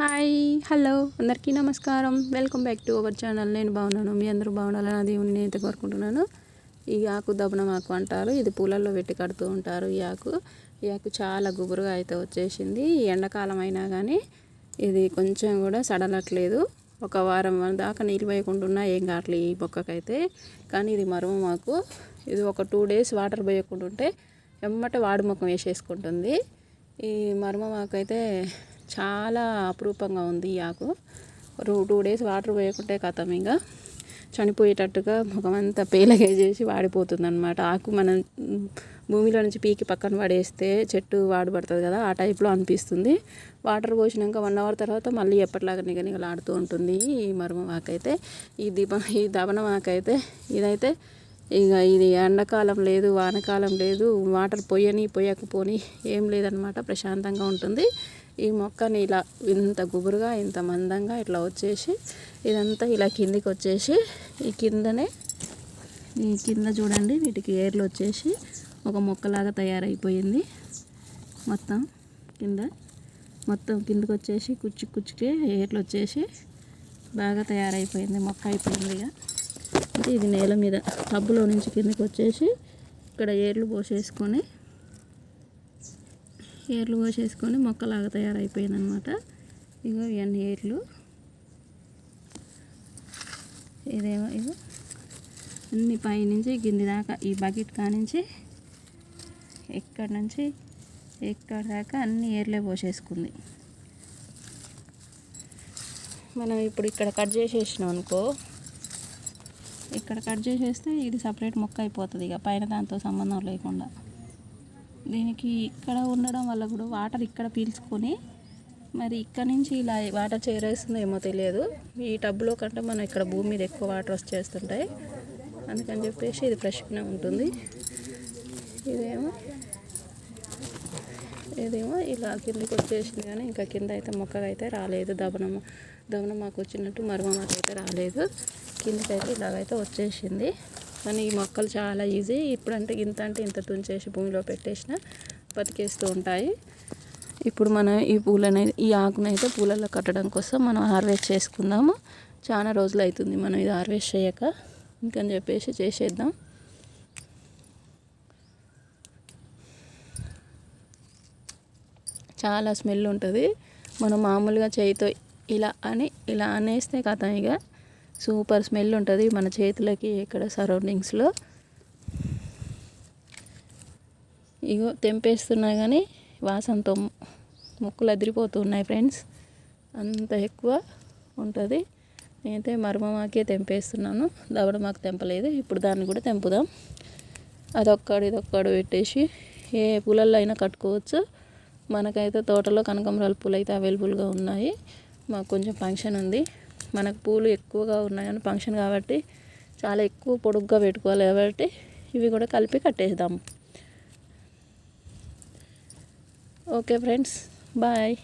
Hi hello. అందరికీ నమస్కారం. Welcome back to our channel. నేను బాగున్నాను. మీ అందరూ బాగుండాలని అది నేను నేనైతే కోరుకుంటున్నాను. ఈ ఆకు దబనం ఆకు అంటారు. ఇది పూలల్లో పెట్టి కడుతూ ఉంటారు ఈ ఆకు. ఈ ఆకు చాలా గుబురుగా అయితే వచ్చేసింది. ఈ ఎండాకాలం అయినా కానీ ఇది కొంచెం కూడా సడలట్లేదు ఒక వారం దాకా నీళ్ళు పోయకుండా ఏం కావట్లేదు ఈ మొక్కకైతే. కానీ ఇది మరుమ మాకు. ఇది ఒక టూ డేస్ వాటర్ పోయకుండా ఉంటే వెమ్మట వాడు ముఖం వేసేసుకుంటుంది. ఈ మర్మ మాకైతే చాలా అపురూపంగా ఉంది ఈ ఆకు. టూ డేస్ వాటర్ పోయకుంటే కథం ఇంకా. చనిపోయేటట్టుగా ముఖం అంతా పేలగే చేసి వాడిపోతుంది అనమాట ఆకు మనం భూమిలో నుంచి పీకి పక్కన పడేస్తే చెట్టు వాడబడుతుంది కదా ఆ టైప్లో అనిపిస్తుంది. వాటర్ పోసినాక వన్ అవర్ తర్వాత మళ్ళీ ఎప్పటిలాగా నిగనిగలాడుతూ ఉంటుంది ఈ మరుమ ఆకైతే. ఈ దీపం ఈ దవనం ఆకైతే. ఇదైతే ఇక ఇది ఎండాకాలం లేదు వానకాలం లేదు. వాటర్ పొయ్యని పొయ్యకపోని ఏం లేదనమాట ప్రశాంతంగా ఉంటుంది. ఈ మొక్కని ఇలా ఇంత గుబురుగా ఇంత మందంగా ఇట్లా వచ్చేసి ఇదంతా ఇలా కిందికి వచ్చేసి ఈ కిందనే ఈ కింద చూడండి వీటికి ఏర్లు వచ్చేసి ఒక మొక్కలాగా తయారైపోయింది. మొత్తం కింద మొత్తం కిందకి వచ్చేసి కుచ్చి కుచ్చికి ఏర్లు వచ్చేసి బాగా తయారైపోయింది మొక్క అయిపోయింది ఇక. అంటే ఇది నేల మీద టబ్బులో నుంచి కిందకి వచ్చేసి ఇక్కడ ఏర్లు పోసేసుకొని ఏర్లు పోసేసుకొని మొక్కలాగా తయారైపోయింది అనమాట ఇగో ఇవన్నీ ఏర్లు. ఇదేమో ఇగో అన్ని పైనుంచి కింది దాకా ఈ బకెట్ కానించి ఎక్కడి నుంచి ఎక్కడ దాకా అన్ని ఏర్లే పోసేసుకుంది. మనం ఇప్పుడు ఇక్కడ కట్ చేసేసినాం అనుకో ఇక్కడ కట్ చేసేస్తే ఇది సపరేట్ మొక్క అయిపోతుంది ఇక పైన దాంతో సంబంధం లేకుండా. దీనికి ఇక్కడ ఉండడం వల్ల కూడా వాటర్ ఇక్కడ పీల్చుకొని మరి ఇక్కడ నుంచి ఇలా వాటర్ చేరేస్తుందో ఏమో తెలియదు. ఈ టబ్లో కంటే మనం ఇక్కడ భూమి మీద ఎక్కువ వాటర్ వచ్చేస్తుంటాయి అందుకని చెప్పేసి ఇది ఫ్రెష్గానే ఉంటుంది. ఇదేమో ఇదేమో ఇలా కిందకి వచ్చేసింది కానీ ఇంకా కింద అయితే మొక్కగా అయితే రాలేదు. దవనం దవనం మాకు వచ్చినట్టు మరుమ మాకు అయితే రాలేదు. కిందకైతే ఇలాగైతే వచ్చేసింది. కానీ ఈ మొక్కలు చాలా ఈజీ. ఇప్పుడంటే ఇంత అంటే ఇంత తుంచేసి భూమిలో పెట్టేసిన బతికేస్తూ ఉంటాయి. ఇప్పుడు మనం ఈ పూలనైతే ఈ ఆకునైతే పూలలో కట్టడం కోసం మనం హార్వెస్ట్ చేసుకుందాము. చాలా రోజులు అవుతుంది మనం ఇది హార్వెస్ట్ చేయక. ఇంకని చెప్పేసి చేసేద్దాం. చాలా స్మెల్ ఉంటుంది. మనం మామూలుగా చేయితో ఇలా అని ఇలా అనేస్తే కథ ఇక. సూపర్ స్మెల్ ఉంటుంది మన చేతులకి ఇక్కడ సరౌండింగ్స్లో. ఇగో తెంపేస్తున్నా కానీ వాసనతో ముక్కులు అదిరిపోతున్నాయి ఫ్రెండ్స్. అంత ఎక్కువ ఉంటుంది. నేనైతే మర్మమాకే తెంపేస్తున్నాను. దవడ మాకు తెంపలేదు. ఇప్పుడు దాన్ని కూడా తెంపుదాం. అదొక్కడు ఇదొక్కడు పెట్టేసి ఏ పూలల్లో అయినా కట్టుకోవచ్చు. మనకైతే తోటలో కనకంబరాల పూలు అయితే అవైలబుల్గా ఉన్నాయి. మాకు కొంచెం ఫంక్షన్ ఉంది. మనకు పూలు ఎక్కువగా ఉన్నాయని ఫంక్షన్ కాబట్టి చాలా ఎక్కువ పొడుగ్గా పెట్టుకోవాలి కాబట్టి ఇవి కూడా కలిపి కట్టేద్దాం. Okay friends bye.